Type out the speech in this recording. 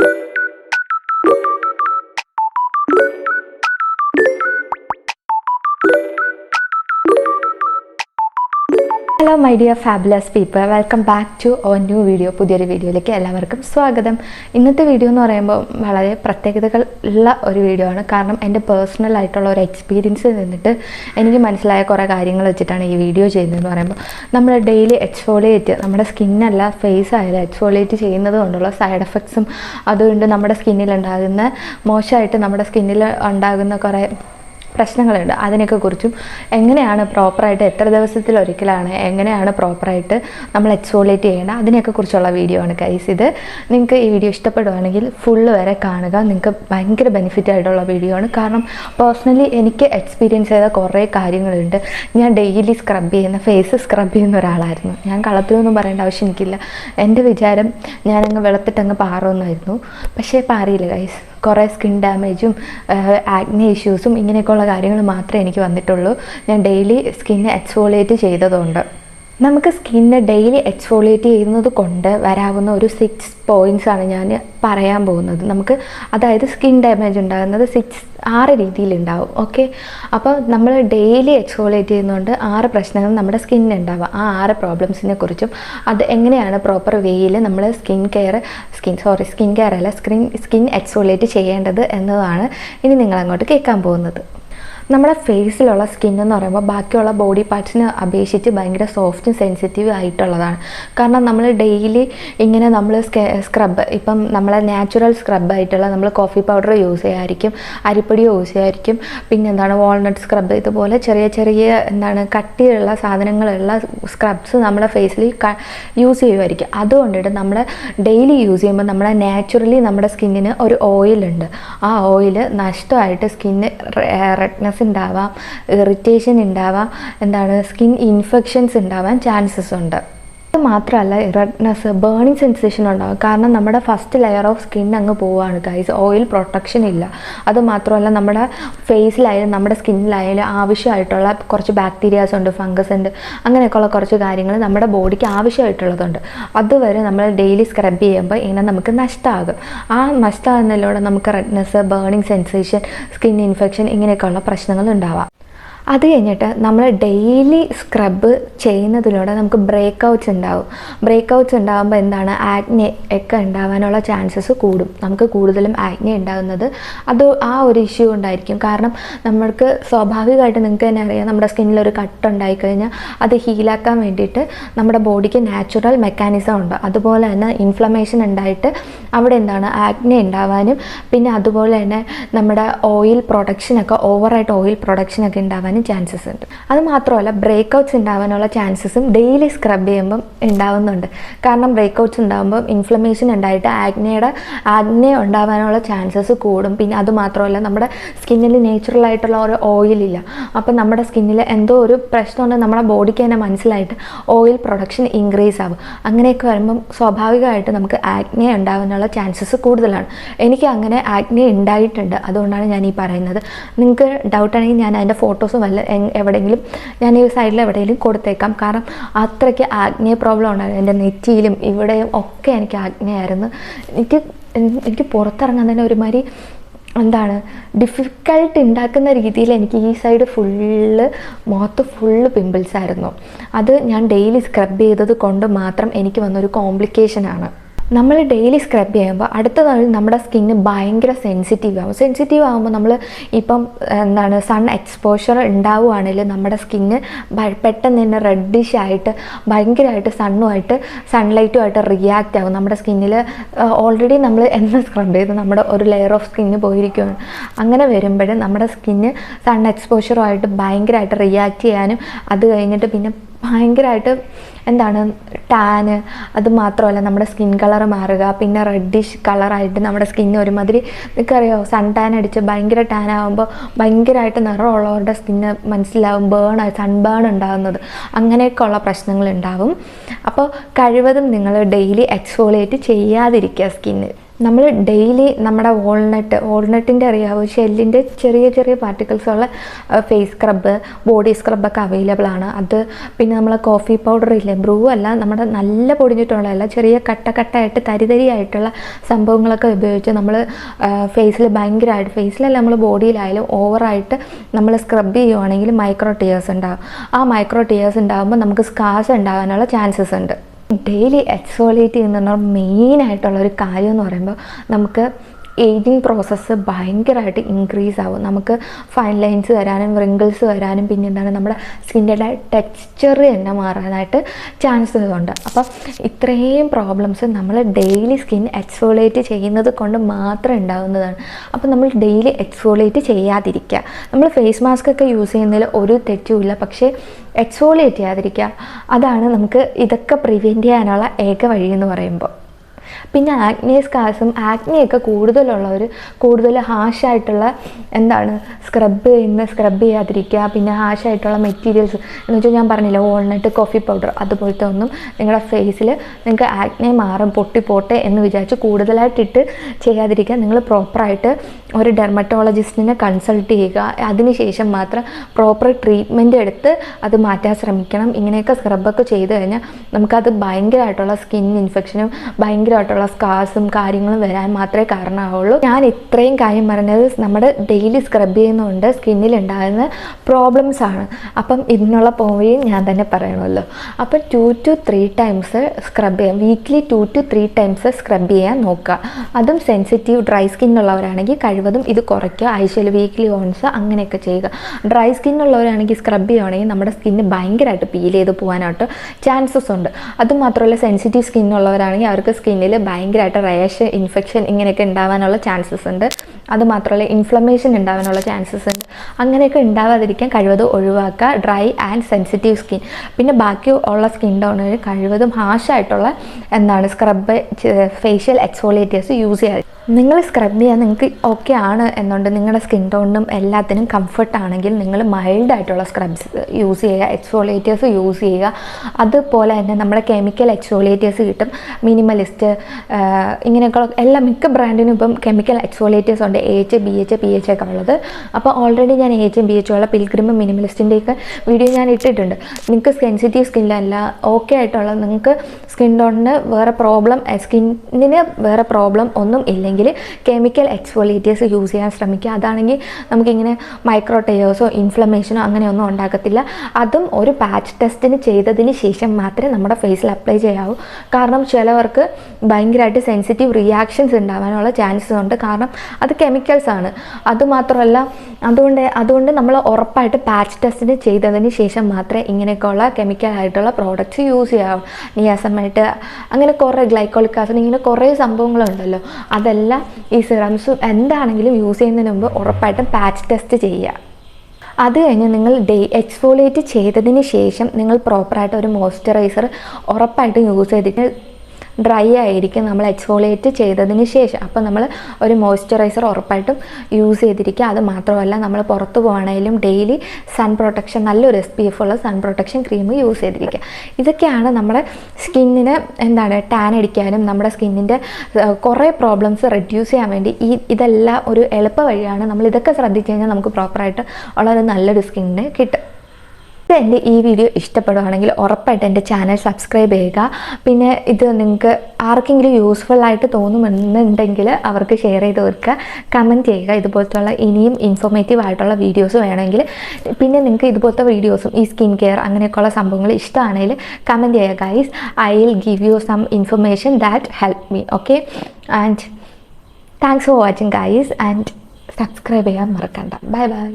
you hello my dear fabulous people welcome back to oh new video പുതിയൊരു വീഡിയോയിലേക്ക് എല്ലാവർക്കും സ്വാഗതം. ഇന്നത്തെ വീഡിയോ എന്ന് പറയുമ്പോൾ വളരെ പ്രത്യേകതകൾ ഉള്ള ഒരു വീഡിയോ ആണ്. കാരണം എന്റെ പേഴ്സണൽ ആയിട്ടുള്ള ഒരു എക്സ്പീരിയൻസിൽ നിന്നിട്ട് എനിക്ക് മനസ്സിലായ കുറേ കാര്യങ്ങൾ വെച്ചിട്ടാണ് ഈ വീഡിയോ ചെയ്യുന്നതെന്ന് പറയുമ്പോൾ നമ്മൾ ഡെയിലി എക്സ്ഫോളിയേറ്റ് നമ്മുടെ സ്കിന്നല്ല ഫേസ് ആയാലും എക്സ്ഫോളിയേറ്റ് ചെയ്യുന്നത് കൊണ്ടുള്ള സൈഡ് എഫക്ട്സും അതുകൊണ്ട് നമ്മുടെ സ്കിന്നിൽ ഉണ്ടാകുന്ന മോശമായിട്ട് നമ്മുടെ സ്കിന്നിൽ ഉണ്ടാകുന്ന കുറേ പ്രശ്നങ്ങളുണ്ട്. അതിനൊക്കെ കുറിച്ചും എങ്ങനെയാണ് പ്രോപ്പറായിട്ട് എത്ര ദിവസത്തിൽ ഒരിക്കലാണ് എങ്ങനെയാണ് പ്രോപ്പറായിട്ട് നമ്മൾ എക്സോളേറ്റ് ചെയ്യേണ്ടത് അതിനെയൊക്കെ കുറിച്ചുള്ള വീഡിയോ ആണ് കൈസ് ഇത്. നിങ്ങൾക്ക് ഈ വീഡിയോ ഇഷ്ടപ്പെടുവാണെങ്കിൽ ഫുള്ള് വരെ കാണുക. നിങ്ങൾക്ക് ഭയങ്കര ബെനിഫിറ്റ് ആയിട്ടുള്ള വീഡിയോ ആണ്. കാരണം പേഴ്സണലി എനിക്ക് എക്സ്പീരിയൻസ് ചെയ്ത കുറേ കാര്യങ്ങളുണ്ട്. ഞാൻ ഡെയിലി സ്ക്രബ് ചെയ്യുന്ന ഫേസ് സ്ക്രബ് ചെയ്യുന്ന ഒരാളായിരുന്നു. ഞാൻ കളത്തിലൊന്നും പറയേണ്ട ആവശ്യം എനിക്കില്ല. എന്റെ വിചാരം ഞാനങ്ങ് വെളുത്തിട്ടങ്ങ് പാറുമെന്നായിരുന്നു. പക്ഷേ പാറിയില്ല കൈസ് കുറേ സ്കിൻ ഡാമേജും ആഗ്നി ഇഷ്യൂസും ഇങ്ങനെയൊക്കെയുള്ള കാര്യങ്ങൾ മാത്രമേ എനിക്ക് വന്നിട്ടുള്ളൂ. ഞാൻ ഡെയിലി സ്കിന്ന് എക്സ്ഫോളിയേറ്റ് ചെയ്തതുകൊണ്ട് നമുക്ക് സ്കിന്ന് ഡെയിലി എക്സ്ഫോളിയേറ്റ് ചെയ്യുന്നത് കൊണ്ട് വരാവുന്ന ഒരു സിക്സ് പോയിന്റ്സ് ആണ് ഞാൻ പറയാൻ പോകുന്നത്. നമുക്ക് അതായത് സ്കിൻ ഡാമേജ് ഉണ്ടാകുന്നത് സിക്സ് ആറ് രീതിയിലുണ്ടാവും ഓക്കെ? അപ്പോൾ നമ്മൾ ഡെയിലി എക്സ്ഫോളിയേറ്റ് ചെയ്യുന്നതുകൊണ്ട് ആറ് പ്രശ്നങ്ങൾ നമ്മുടെ സ്കിന്നിന് ഉണ്ടാവുക ആ ആറ് പ്രോബ്ലംസിനെ കുറിച്ചും അത് എങ്ങനെയാണ് പ്രോപ്പർ വേയിൽ നമ്മൾ skin care skin sorry skin care അല്ല സ്കിൻ സ്കിൻ എക്സ്ഫോളിയേറ്റ് ചെയ്യേണ്ടത് എന്നതാണ് ഇനി നിങ്ങൾ അങ്ങോട്ട് കേൾക്കാൻ പോകുന്നത്. നമ്മുടെ ഫേസിലുള്ള സ്കിൻ എന്ന് പറയുമ്പോൾ ബാക്കിയുള്ള ബോഡി പാർട്സിനെ അപേക്ഷിച്ച് ഭയങ്കര സോഫ്റ്റും സെൻസിറ്റീവ് ആയിട്ടുള്ളതാണ്. കാരണം നമ്മൾ ഡെയിലി ഇങ്ങനെ നമ്മൾ സ്ക്രബ് ഇപ്പം നമ്മളെ നാച്ചുറൽ സ്ക്രബ് ആയിട്ടുള്ള നമ്മൾ കോഫി പൗഡർ യൂസ് ചെയ്യായിരിക്കും അരിപ്പൊടി യൂസ് ചെയ്യായിരിക്കും പിന്നെ എന്താണ് വാൾനട്ട് സ്ക്രബ് ഇതുപോലെ ചെറിയ ചെറിയ എന്താണ് കട്ടിയുള്ള സാധനങ്ങളുള്ള സ്ക്രബ്സ് നമ്മുടെ ഫേസിൽ യൂസ് ചെയ്യുമായിരിക്കും. അതുകൊണ്ടിട്ട് നമ്മൾ ഡെയിലി യൂസ് ചെയ്യുമ്പോൾ നമ്മളെ നാച്ചുറലി നമ്മുടെ സ്കിന്നിന് ഒരു ഓയിലുണ്ട് ആ ഓയിൽ നഷ്ടമായിട്ട് സ്കിന്ന് റെഡ്നെസ് ഉണ്ടാവാം ഇറിറ്റേഷൻ ഉണ്ടാവാം എന്താണ് സ്കിൻ ഇൻഫെക്ഷൻസ് ഉണ്ടാവാൻ ചാൻസസ് ഉണ്ട്. അത് മാത്രമല്ല റെഡ്നെസ് ബേണിങ് സെൻസേഷൻ ഉണ്ടാകും കാരണം നമ്മുടെ ഫസ്റ്റ് ലെയർ ഓഫ് സ്കിൻ അങ്ങ് പോവുകയാണ് ഗൈസ് ഓയിൽ പ്രൊട്ടക്ഷൻ ഇല്ല. അത് മാത്രമല്ല നമ്മുടെ ഫേസിലായാലും നമ്മുടെ സ്കിന്നിലായാലും ആവശ്യമായിട്ടുള്ള കുറച്ച് ബാക്ടീരിയാസ് ഉണ്ട് ഫംഗസ് ഉണ്ട് അങ്ങനെയൊക്കെയുള്ള കുറച്ച് കാര്യങ്ങൾ നമ്മുടെ ബോഡിക്ക് ആവശ്യമായിട്ടുള്ളതുണ്ട്. അതുവരെ നമ്മൾ ഡെയിലി സ്ക്രബ് ചെയ്യുമ്പോൾ ഇങ്ങനെ നമുക്ക് നഷ്ടമാകും ആ നഷ്ടമാകുന്നതിലൂടെ നമുക്ക് redness burning sensation skin infection ഇങ്ങനെയൊക്കെയുള്ള പ്രശ്നങ്ങൾ ഉണ്ടാവാം. അത് കഴിഞ്ഞിട്ട് നമ്മൾ ഡെയിലി സ്ക്രബ് ചെയ്യുന്നതിലൂടെ നമുക്ക് ബ്രേക്ക് ഔട്ട്സ് ഉണ്ടാവും. ബ്രേക്ക് ഔട്ട്സ് ഉണ്ടാകുമ്പോൾ എന്താണ്? ആഗ്നെ ഒക്കെ ഉണ്ടാവാനുള്ള ചാൻസസ് കൂടും. നമുക്ക് കൂടുതലും ആഗ്നെ ഉണ്ടാകുന്നത് അത് ആ ഒരു ഇഷ്യൂ ഉണ്ടായിരിക്കും കാരണം നമ്മൾക്ക് സ്വാഭാവികമായിട്ട് നിങ്ങൾക്ക് തന്നെ അറിയാം നമ്മുടെ സ്കിന്നിൽ ഒരു കട്ട് ഉണ്ടായി കഴിഞ്ഞാൽ അത് ഹീലാക്കാൻ വേണ്ടിയിട്ട് നമ്മുടെ ബോഡിക്ക് നാച്ചുറൽ മെക്കാനിസം ഉണ്ട്. അതുപോലെ തന്നെ ഇൻഫ്ലമേഷൻ ഉണ്ടായിട്ട് അവിടെ എന്താണ്? ആഗ്നെ ഉണ്ടാവാനും പിന്നെ അതുപോലെ തന്നെ നമ്മുടെ ഓയിൽ പ്രൊഡക്ഷനൊക്കെ ഓവറായിട്ട് ഓയിൽ പ്രൊഡക്ഷനൊക്കെ ഉണ്ടാവാനും ചാൻസസ് ഉണ്ട്. അത് മാത്രമല്ല ബ്രേക്ക് ഔട്ട്സ് ഉണ്ടാവാനുള്ള ചാൻസസും ഡെയിലി സ്ക്രബ് ചെയ്യുമ്പം ഉണ്ടാവുന്നുണ്ട്. കാരണം ബ്രേക്ക് ഔട്ട്സ് ഉണ്ടാകുമ്പോൾ ഇൻഫ്ലമേഷൻ ഉണ്ടായിട്ട് ആഗ്നയുടെ ആഗ്നെ ഉണ്ടാവാനുള്ള ചാൻസസ് കൂടും. പിന്നെ അത് മാത്രമല്ല നമ്മുടെ സ്കിന്നിൽ നേച്ചുറൽ ആയിട്ടുള്ള ഒരു ഓയിലില്ല അപ്പം നമ്മുടെ സ്കിന്നിൽ എന്തോ ഒരു പ്രശ്നമുണ്ട് നമ്മുടെ ബോഡിക്ക് തന്നെ മനസ്സിലായിട്ട് ഓയിൽ പ്രൊഡക്ഷൻ ഇൻക്രീസ് ആവും. അങ്ങനെയൊക്കെ വരുമ്പം സ്വാഭാവികമായിട്ട് നമുക്ക് ആഗ്നെ ഉണ്ടാവാനുള്ള ചാൻസസ് കൂടുതലാണ്. എനിക്ക് അങ്ങനെ ആഗ്നെ ഉണ്ടായിട്ടുണ്ട് അതുകൊണ്ടാണ് ഞാൻ ഈ പറയുന്നത്. നിങ്ങൾക്ക് ഡൗട്ട് ആണെങ്കിൽ ഞാൻ അതിന്റെ ഫോട്ടോസും വല്ല എവിടെയെങ്കിലും ഞാൻ ഈ സൈഡിൽ എവിടെയെങ്കിലും കൊടുത്തേക്കാം. കാരണം അത്രയ്ക്ക് ആഗ്നേ പ്രോബ്ലം ഉണ്ടായിരുന്നു എന്റെ നെറ്റിയിലും ഇവിടെയും ഒക്കെ എനിക്ക് ആഗ്നയായിരുന്നു. എനിക്ക് എനിക്ക് പുറത്തിറങ്ങാൻ തന്നെ ഒരുമാതിരി എന്താണ് ഡിഫിക്കൾട്ട് ഉണ്ടാക്കുന്ന രീതിയിൽ എനിക്ക് ഈ സൈഡ് ഫുള്ള് മുഖത്ത് ഫുള്ള് പിമ്പിൾസ് ആയിരുന്നു. അത് ഞാൻ ഡെയിലി സ്ക്രബ് ചെയ്തത് കൊണ്ട് മാത്രം എനിക്ക് വന്നൊരു കോംപ്ലിക്കേഷനാണ് നമ്മൾ ഡെയിലി സ്ക്രബ് ചെയ്യുമ്പോൾ അടുത്ത നാളിൽ നമ്മുടെ സ്കിന്ന് ഭയങ്കര സെൻസിറ്റീവ് ആവും. സെൻസിറ്റീവ് ആകുമ്പോൾ നമ്മൾ ഇപ്പം എന്താണ് സൺ എക്സ്പോഷർ ഉണ്ടാവുകയാണെങ്കിൽ നമ്മുടെ സ്കിന്ന് പെട്ടെന്ന് തന്നെ റെഡിഷ് ആയിട്ട് ഭയങ്കരമായിട്ട് സണ്ണുമായിട്ട് സൺലൈറ്റുമായിട്ട് റിയാക്റ്റ് ആവും. നമ്മുടെ സ്കിന്നിൽ ഓൾറെഡി നമ്മൾ എന്ന് സ്ക്രബ് ചെയ്ത് നമ്മുടെ ഒരു ലെയർ ഓഫ് സ്കിന്ന് പോയിരിക്കുകയാണ് അങ്ങനെ വരുമ്പോൾ നമ്മുടെ സ്കിന്ന് സൺ എക്സ്പോഷറുമായിട്ട് ഭയങ്കരമായിട്ട് റിയാക്റ്റ് ചെയ്യാനും അത് കഴിഞ്ഞിട്ട് പിന്നെ ഭയങ്കരമായിട്ട് എന്താണ് ടാന് അത് മാത്രമല്ല നമ്മുടെ സ്കിൻ കളർ മാറുക പിന്നെ റെഡിഷ് കളറായിട്ട് നമ്മുടെ സ്കിന്ന് ഒരുമാതിരി നിങ്ങൾക്കറിയാമോ സൺ ടാൻ അടിച്ച് ഭയങ്കര ടാൻ ആകുമ്പോൾ ഭയങ്കരമായിട്ട് നിറമുള്ളവരുടെ സ്കിന്ന് മനസ്സിലാവും ബേൺ സൺ ബേൺ ഉണ്ടാകുന്നത് അങ്ങനെയൊക്കെയുള്ള പ്രശ്നങ്ങൾ ഉണ്ടാവും അപ്പോൾ കഴിവതും നിങ്ങൾ ഡെയിലി എക്സ്ഫോളിയേറ്റ് ചെയ്യാതിരിക്കുക സ്കിന്ന് നമ്മൾ ഡെയിലി നമ്മുടെ വാൾനട്ട് വാൾനട്ടിന്റെ അറിയാവോ ഷെല്ലിന്റെ ചെറിയ ചെറിയ പാർട്ടിക്കിൾസ് ഉള്ള ഫേസ് സ്ക്രബ്ബ് ബോഡി സ്ക്രബൊക്കെ അവൈലബിൾ ആണ്. അത് പിന്നെ നമ്മൾ കോഫി പൗഡർ ഇല്ലേ ബ്രൂ അല്ല നമ്മുടെ നല്ല പൊടിഞ്ഞിട്ടുള്ളതല്ല ചെറിയ കട്ട കട്ടായിട്ട് തരിതരിയായിട്ടുള്ള സംഭവങ്ങളൊക്കെ ഉപയോഗിച്ച് നമ്മൾ ഫേസിൽ ഭയങ്കരമായിട്ട് ഫേസിലല്ല നമ്മൾ ബോഡിയിലായാലും ഓവറായിട്ട് നമ്മൾ സ്ക്രബ് ചെയ്യുവാണെങ്കിൽ മൈക്രോ ടിയേഴ്സ് ഉണ്ടാകും ആ മൈക്രോ ടിയേഴ്സ് ഉണ്ടാകുമ്പോൾ നമുക്ക് സ്കാസ് ഉണ്ടാകാനുള്ള ചാൻസസ് ഉണ്ട്. ഡെയിലി എക്സോളേറ്റ് ചെയ്യുന്ന മെയിനായിട്ടുള്ള ഒരു കാര്യം എന്ന് പറയുമ്പോൾ നമുക്ക് ഏജിങ് പ്രോസസ്സ് ഭയങ്കരമായിട്ട് ഇൻക്രീസ് ആവും. നമുക്ക് ഫൈൻ ലൈൻസ് വരാനും റിങ്കിൾസ് വരാനും പിന്നെ എന്താണ് നമ്മുടെ സ്കിന്നിന്റെ ടെക്സ്ചർ തന്നെ മാറാനായിട്ട് ചാൻസസ് ഉണ്ട്. അപ്പം ഇത്രയും പ്രോബ്ലംസ് നമ്മൾ ഡെയിലി സ്കിൻ എക്സ്ഫോളിയേറ്റ് ചെയ്യുന്നത് കൊണ്ട് മാത്രം ഉണ്ടാകുന്നതാണ് അപ്പം നമ്മൾ ഡെയിലി എക്സ്ഫോളിയേറ്റ് ചെയ്യാതിരിക്കുക. നമ്മൾ ഫേസ് മാസ്ക് ഒക്കെ യൂസ് ചെയ്യുന്നതിൽ ഒരു തെറ്റുമില്ല പക്ഷേ എക്സ്ഫോളിയേറ്റ് ചെയ്യാതിരിക്കുക. അതാണ് നമുക്ക് ഇതൊക്കെ പ്രിവെന്റ് ചെയ്യാനുള്ള ഏക വഴി എന്ന് പറയുമ്പോൾ. പിന്നെ ആക്നെ സ്കാസും ആക്നെയൊക്കെ കൂടുതലുള്ളവർ കൂടുതൽ ഹാഷായിട്ടുള്ള എന്താണ് സ്ക്രബ് ചെയ്യുന്ന സ്ക്രബ് ചെയ്യാതിരിക്കുക പിന്നെ ഹാഷായിട്ടുള്ള മെറ്റീരിയൽസ് എന്ന് വെച്ചാൽ ഞാൻ പറഞ്ഞില്ല വോൾനട്ട് കോഫി പൗഡർ അതുപോലത്തെ ഒന്നും നിങ്ങളുടെ ഫേസിൽ നിങ്ങൾക്ക് ആക്നെ മാറും പൊട്ടിപ്പോട്ടെ എന്ന് വിചാരിച്ച് കൂടുതലായിട്ടിട്ട് ചെയ്യാതിരിക്കുക. നിങ്ങൾ പ്രോപ്പറായിട്ട് ഒരു ഡെർമറ്റോളജിസ്റ്റിനെ കൺസൾട്ട് ചെയ്യുക. അതിനുശേഷം മാത്രം പ്രോപ്പർ ട്രീറ്റ്മെന്റ് എടുത്ത് അത് മാറ്റാൻ ശ്രമിക്കണം. ഇങ്ങനെയൊക്കെ സ്ക്രബൊക്കെ ചെയ്ത് കഴിഞ്ഞാൽ നമുക്കത് ഭയങ്കരമായിട്ടുള്ള സ്കിൻ ഇൻഫെക്ഷനും ഭയങ്കരമായിട്ടുള്ള സ്കാർസും കാര്യങ്ങളും വരാൻ മാത്രമേ കാരണമാവുള്ളൂ. ഞാൻ ഇത്രയും കാര്യം പറഞ്ഞത് നമ്മുടെ ഡെയിലി സ്ക്രബ് ചെയ്യുന്നതുകൊണ്ട് സ്കിന്നിൽ ഉണ്ടാകുന്ന പ്രോബ്ലംസ് ആണ്. അപ്പം ഇതിനുള്ള പോവുകയും ഞാൻ തന്നെ പറയണമല്ലോ. അപ്പം two two three times scrub ചെയ്യാം. Weekly two two three times scrub ചെയ്യാൻ നോക്കുക. അതും സെൻസിറ്റീവ് ഡ്രൈ സ്കിൻ ഉള്ളവരാണെങ്കിൽ കഴിവതും ഇത് കുറയ്ക്കുക. ആഴ്ചയിൽ വീക്ക്ലി ഓൺസ് അങ്ങനെയൊക്കെ ചെയ്യുക. ഡ്രൈ സ്കിൻ ഉള്ളവരാണെങ്കിൽ സ്ക്രബ് ചെയ്യുകയാണെങ്കിൽ നമ്മുടെ സ്കിന്ന് ഭയങ്കരമായിട്ട് പീൽ ചെയ്ത് പോകാനായിട്ട് ചാൻസസ് ഉണ്ട്. അതുമാത്രമല്ല സെൻസിറ്റീവ് സ്കിന്നുള്ളവരാണെങ്കിൽ അവർക്ക് സ്കിന്നിൽ ഭയങ്കരമായിട്ട് റേഷ ഇൻഫെക്ഷൻ ഇങ്ങനെയൊക്കെ ഉണ്ടാവാനുള്ള ചാൻസസ് ഉണ്ട്. അതുമാത്രമല്ല ഇൻഫ്ലമേഷൻ ഉണ്ടാവാനുള്ള ചാൻസസ് ഉണ്ട്. അങ്ങനെയൊക്കെ ഉണ്ടാവാതിരിക്കാൻ കഴിവതും ഒഴിവാക്കുക ഡ്രൈ ആൻഡ് സെൻസിറ്റീവ് സ്കിൻ പിന്നെ ബാക്കി ഉള്ള സ്കിൻ ടോണുകൾ കഴിവതും ഹാഷായിട്ടുള്ള എന്താണ് സ്ക്രബ് ഫേഷ്യൽ എക്സ്ഫോളിയേറ്റേഴ്സ് യൂസ് ചെയ്യാതെ നിങ്ങൾ സ്ക്രബ് ചെയ്യാൻ നിങ്ങൾക്ക് ഓക്കെ ആണ് എന്നുണ്ട്. നിങ്ങളുടെ സ്കിൻ ടോണിനും എല്ലാത്തിനും കംഫർട്ട് ആണെങ്കിൽ നിങ്ങൾ മൈൽഡ് ആയിട്ടുള്ള സ്ക്രബ്സ് യൂസ് ചെയ്യുക എക്സ്ഫോളിയേറ്റേഴ്സ് യൂസ് ചെയ്യുക. അതുപോലെ തന്നെ നമ്മുടെ കെമിക്കൽ എക്സ്ഫോളിയേറ്റേഴ്സ് കിട്ടും. മിനിമലിസ്റ്റ് ഇങ്ങനെയൊക്കെ എല്ലാ മിക്ക ബ്രാൻഡിനും ഇപ്പം കെമിക്കൽ എക്സ്ഫോളിയേറ്റേഴ്സ് ഉണ്ട്. A H B H P H ഒക്കെ ഉള്ളത്. അപ്പോൾ ഓൾറെഡി ഞാൻ എ എച്ചും ബി എച്ചും ഉള്ള പിൽഗ്രിം മിനിമലിസ്റ്റിന്റെയൊക്കെ വീഡിയോ ഞാൻ ഇട്ടിട്ടുണ്ട്. നിങ്ങൾക്ക് സെൻസിറ്റീവ് സ്കിന്നിലല്ല ഓക്കെ ആയിട്ടുള്ള നിങ്ങൾക്ക് സ്കിൻ ടോണിന് വേറെ പ്രോബ്ലം സ്കിന്നിന് വേറെ പ്രോബ്ലം ഒന്നും ഇല്ലെങ്കിൽ കെമിക്കൽ എക്സ്ഫോളിയേറ്റേഴ്സ് യൂസ് ചെയ്യാൻ ശ്രമിക്കുക. അതാണെങ്കിൽ നമുക്കിങ്ങനെ മൈക്രോ ടയേഴ്സോ ഇൻഫ്ലമേഷനോ അങ്ങനെയൊന്നും ഉണ്ടാക്കത്തില്ല അതും ഒരു പാച്ച് ടെസ്റ്റിന് ചെയ്തതിന് ശേഷം മാത്രമേ നമ്മുടെ ഫേസിൽ അപ്ലൈ ചെയ്യാവൂ. കാരണം ചിലവർക്ക് ഭയങ്കരമായിട്ട് സെൻസിറ്റീവ് റിയാക്ഷൻസ് ഉണ്ടാവാനുള്ള ചാൻസസ് ഉണ്ട്. കാരണം അത് കെമിക്കൽസ് ആണ്. അതുമാത്രമല്ല അതുകൊണ്ട് അതുകൊണ്ട് നമ്മൾ ഉറപ്പായിട്ട് പാച്ച് ടെസ്റ്റിന് ചെയ്തതിന് ശേഷം മാത്രമേ ഇങ്ങനെയൊക്കെയുള്ള കെമിക്കൽ ആയിട്ടുള്ള പ്രോഡക്റ്റ്സ് യൂസ് ചെയ്യാവൂ. നിയാസമായിട്ട് അങ്ങനെ കുറേ ഗ്ലൈക്കോളിക് ആസിഡ് ഇങ്ങനെ കുറേ സംഭവങ്ങളുണ്ടല്ലോ. അതെല്ലാം ഈ സിറംസും എന്താണെങ്കിലും യൂസ് ചെയ്യുന്നതിന് മുമ്പ് ഉറപ്പായിട്ടും പാച്ച് ടെസ്റ്റ് ചെയ്യുക. അത് കഴിഞ്ഞ് നിങ്ങൾ ഡേ എക്സ്ഫോളിയേറ്റ് ചെയ്തതിന് ശേഷം നിങ്ങൾ പ്രോപ്പറായിട്ട് ഒരു മോയ്സ്ചറൈസർ ഉറപ്പായിട്ടും യൂസ് ചെയ്തിട്ട് ഡ്രൈ ആയിരിക്കും നമ്മൾ എക്സ്ഫോളിയേറ്റ് ചെയ്തതിന് ശേഷം. അപ്പോൾ നമ്മൾ ഒരു മോയ്സ്ചറൈസർ ഉറപ്പായിട്ടും യൂസ് ചെയ്തിരിക്കുക. അത് മാത്രമല്ല നമ്മൾ പുറത്ത് പോകണമെങ്കിലും ഡെയിലി സൺ പ്രൊട്ടക്ഷൻ നല്ലൊരു എസ് പി എഫ് ഉള്ള സൺ പ്രൊട്ടക്ഷൻ ക്രീം യൂസ് ചെയ്തിരിക്കുക. ഇതൊക്കെയാണ് നമ്മുടെ സ്കിന്നിന് എന്താണ് ടാൻ അടിക്കാനും നമ്മുടെ സ്കിന്നിന്റെ കുറേ പ്രോബ്ലംസ് റെഡ്യൂസ് ചെയ്യാൻ വേണ്ടി ഈ ഇതെല്ലാം ഒരു എളുപ്പ വഴിയാണ് നമ്മൾ ഇതൊക്കെ ശ്രദ്ധിച്ചു കഴിഞ്ഞാൽ നമുക്ക് പ്രോപ്പറായിട്ട് ഉള്ള ഒരു നല്ലൊരു സ്കിന്നിന് കിട്ടും ഇപ്പം എന്റെ ഈ വീഡിയോ ഇഷ്ടപ്പെടുകയാണെങ്കിൽ ഉറപ്പായിട്ട് എന്റെ ചാനൽ സബ്സ്ക്രൈബ് ചെയ്യുക. പിന്നെ ഇത് നിങ്ങൾക്ക് ആർക്കെങ്കിലും യൂസ്ഫുൾ ആയിട്ട് തോന്നുമെന്നുണ്ടെങ്കിൽ അവർക്ക് ഷെയർ ചെയ്ത് കൊടുക്കുക. കമന്റ് ചെയ്യുക. ഇതുപോലത്തുള്ള ഇനിയും ഇൻഫോർമേറ്റീവ് ആയിട്ടുള്ള വീഡിയോസ് വേണമെങ്കിൽ. പിന്നെ നിങ്ങൾക്ക് ഇതുപോലത്തെ വീഡിയോസും ഈ സ്കിൻ കെയർ അങ്ങനെയൊക്കെയുള്ള സംഭവങ്ങൾ ഇഷ്ടമാണെങ്കിൽ കമന്റ് ചെയ്യുക guys I will give you some information that help me okay and thanks for watching guys and subscribe ചെയ്യാൻ മറക്കണ്ട. Bye bye